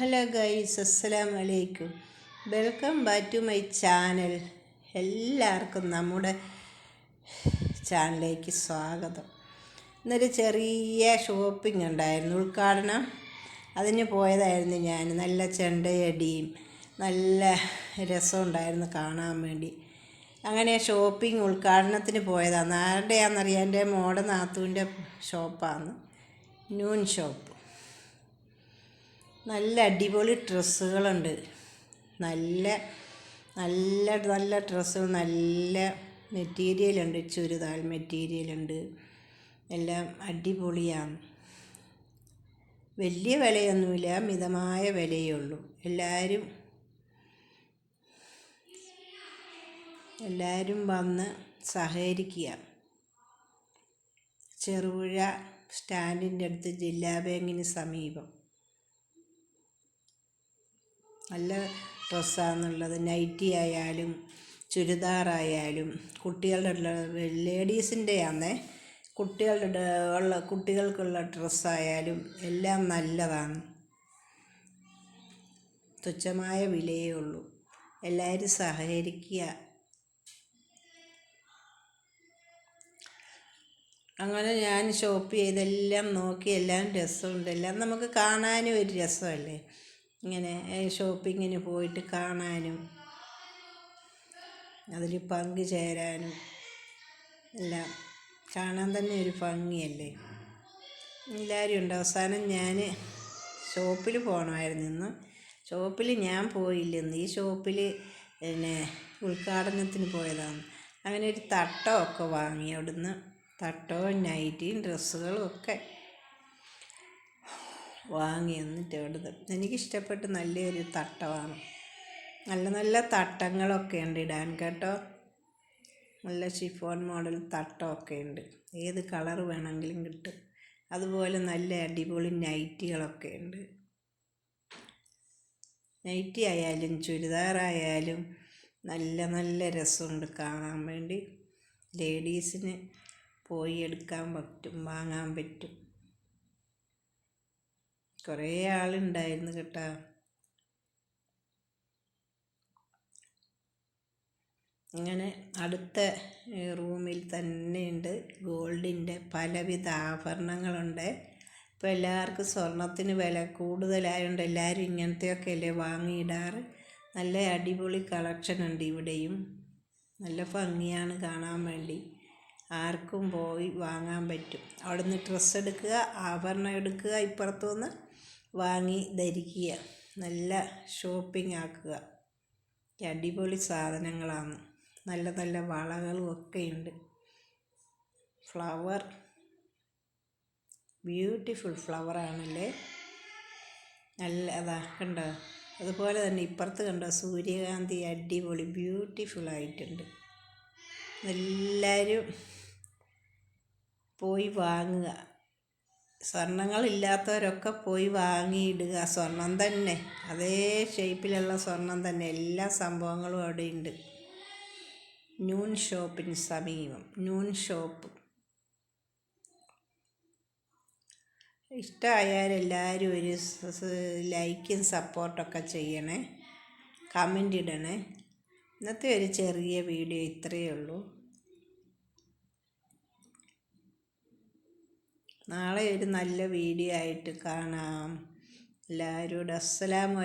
Hello guys അസ്സലാം വലൈക്കും welcome back to my channel. എല്ലാവർക്കും നമ്മുടെ ചാനലിലേക്ക് സ്വാഗതം. ഇന്നൊരു ചെറിയ ഷോപ്പിംഗ് ഉണ്ടായിരുന്നു ഉദ്ഘാടനം. അതിന് പോയതായിരുന്നു ഞാൻ. നല്ല ചെണ്ടയടിയും നല്ല രസം ഉണ്ടായിരുന്നു കാണാൻ വേണ്ടി. അങ്ങനെ ഷോപ്പിംഗ് ഉദ്ഘാടനത്തിന് പോയതാണ്. ആരുടെയാണെന്നറിയാം. എന്റെ മോടെ നാത്തുവിന്റെ ഷോപ്പാണ്. നൂൻ ഷോപ്പ്. നല്ല അടിപൊളി ഡ്രസ്സുകളുണ്ട്. നല്ല നല്ല നല്ല ഡ്രസ്സുകൾ നല്ല മെറ്റീരിയലുണ്ട്. ചുരിദാർ മെറ്റീരിയലുണ്ട്. എല്ലാം അടിപൊളിയാണ്. വലിയ വിലയൊന്നുമില്ല മിതമായ വിലയേ ഉള്ളൂ. എല്ലാവരും എല്ലാവരും വന്ന് സഹകരിക്കുക. ചെറുപുഴ സ്റ്റാൻഡിന്റെ അടുത്ത് ജില്ലാ ബാങ്കിന് സമീപം. നല്ല ഡ്രസ്സാണെന്നുള്ളത് നൈറ്റി ആയാലും ചുരിദാറായാലും കുട്ടികളുടെ ലേഡീസിന്റെ ആണേ കുട്ടികളുടെ ഉള്ള കുട്ടികൾക്കുള്ള ഡ്രസ്സായാലും എല്ലാം നല്ലതാണ്. തുച്ഛമായ വിലയേ ഉള്ളൂ. എല്ലാവരും സഹകരിക്കുക. അങ്ങനെ ഞാൻ ഷോപ്പ് ചെയ്തെല്ലാം നോക്കി എല്ലാം രസമുണ്ട്. എല്ലാം നമുക്ക് കാണാനും ഒരു രസമല്ലേ? ഇങ്ങനെ ഷോപ്പിങ്ങിന് പോയിട്ട് കാണാനും അതിൽ പങ്കുചേരാനും എല്ലാം കാണാൻ തന്നെ ഒരു ഭംഗിയല്ലേ? എല്ലാവരും ഉണ്ട്. അവസാനം ഞാൻ ഷോപ്പിൽ പോകണമായിരുന്നു ഇന്ന്. ഷോപ്പിൽ ഞാൻ പോയില്ലെന്ന് ഈ ഷോപ്പിൽ പിന്നെ ഉദ്ഘാടനത്തിന് പോയതാണ്. അങ്ങനെ ഒരു തട്ടമൊക്കെ വാങ്ങി അവിടുന്ന്. തട്ടവും നൈറ്റിയും ഡ്രസ്സുകളും ഒക്കെ. വാങ്ങി എന്നിട്ട് അവിടുന്ന് എനിക്കിഷ്ടപ്പെട്ട് നല്ലൊരു തട്ടമാണ് നല്ല നല്ല തട്ടങ്ങളൊക്കെ ഉണ്ട് ഇടാൻ കേട്ടോ. നല്ല ഷിഫോൺ മോഡൽ തട്ടമൊക്കെ ഉണ്ട്. ഏത് കളർ വേണമെങ്കിലും കിട്ടും. അതുപോലെ നല്ല അടിപൊളി നൈറ്റികളൊക്കെ ഉണ്ട്. നൈറ്റി ആയാലും ചുരിദാറായാലും നല്ല നല്ല രസമുണ്ട് കാണാൻ വേണ്ടി. ലേഡീസിന് പോയി എടുക്കാൻ പറ്റും വാങ്ങാൻ പറ്റും. കുറേ ആളുണ്ടായിരുന്നു കേട്ടോ. അങ്ങനെ അടുത്ത റൂമിൽ തന്നെയുണ്ട് ഗോൾഡിന്റെ പലവിധ ആഭരണങ്ങളുണ്ട്. ഇപ്പോൾ എല്ലാവർക്കും സ്വർണത്തിന് വില കൂടുതലായതുകൊണ്ട് എല്ലാവരും ഇങ്ങനത്തെയൊക്കെ അല്ലേ വാങ്ങിയിടാറ്. നല്ല അടിപൊളി കളക്ഷൻ ഉണ്ട് ഇവിടെയും. നല്ല ഭംഗിയാണ് കാണാൻ വേണ്ടി. ആർക്കും പോയി വാങ്ങാൻ പറ്റും. അവിടെ നിന്ന് ഡ്രസ്സ് എടുക്കുക ആഭരണം എടുക്കുക ഇപ്പുറത്തുനിന്ന് വാങ്ങി ധരിക്കുക. നല്ല ഷോപ്പിംഗ് ആക്കുക. അടിപൊളി സാധനങ്ങളാണ്. നല്ല നല്ല വളകളും ഒക്കെയുണ്ട് ഫ്ലവർ ബ്യൂട്ടിഫുൾ ഫ്ലവറാണല്ലേ നല്ല അതാ കണ്ടോ? അതുപോലെ തന്നെ ഇപ്പുറത്ത് കണ്ടോ? സൂര്യകാന്തി അടിപൊളി ബ്യൂട്ടിഫുൾ ആയിട്ടുണ്ട്. എല്ലാവരും പോയി വാങ്ങുക. സ്വർണങ്ങളില്ലാത്തവരൊക്കെ പോയി വാങ്ങിയിടുക. സ്വർണം തന്നെ. അതേ ഷേപ്പിലുള്ള സ്വർണം തന്നെ. എല്ലാ സംഭവങ്ങളും അവിടെ ഉണ്ട് ന്യൂൺ ഷോപ്പിന് സമീപം. Noon shop. ഇഷ്ടമായാലെല്ലാവരും ഒരു ലൈക്കും സപ്പോർട്ടൊക്കെ ചെയ്യണേ. കമന്റ് ഇടണേ. ഇന്നത്തെ ഒരു ചെറിയ വീഡിയോ ഇത്രയേ ഉള്ളൂ. നാളെ ഒരു നല്ല വീഡിയോ ആയിട്ട് കാണാം. എല്ലാവരോടും അസ്സലാമു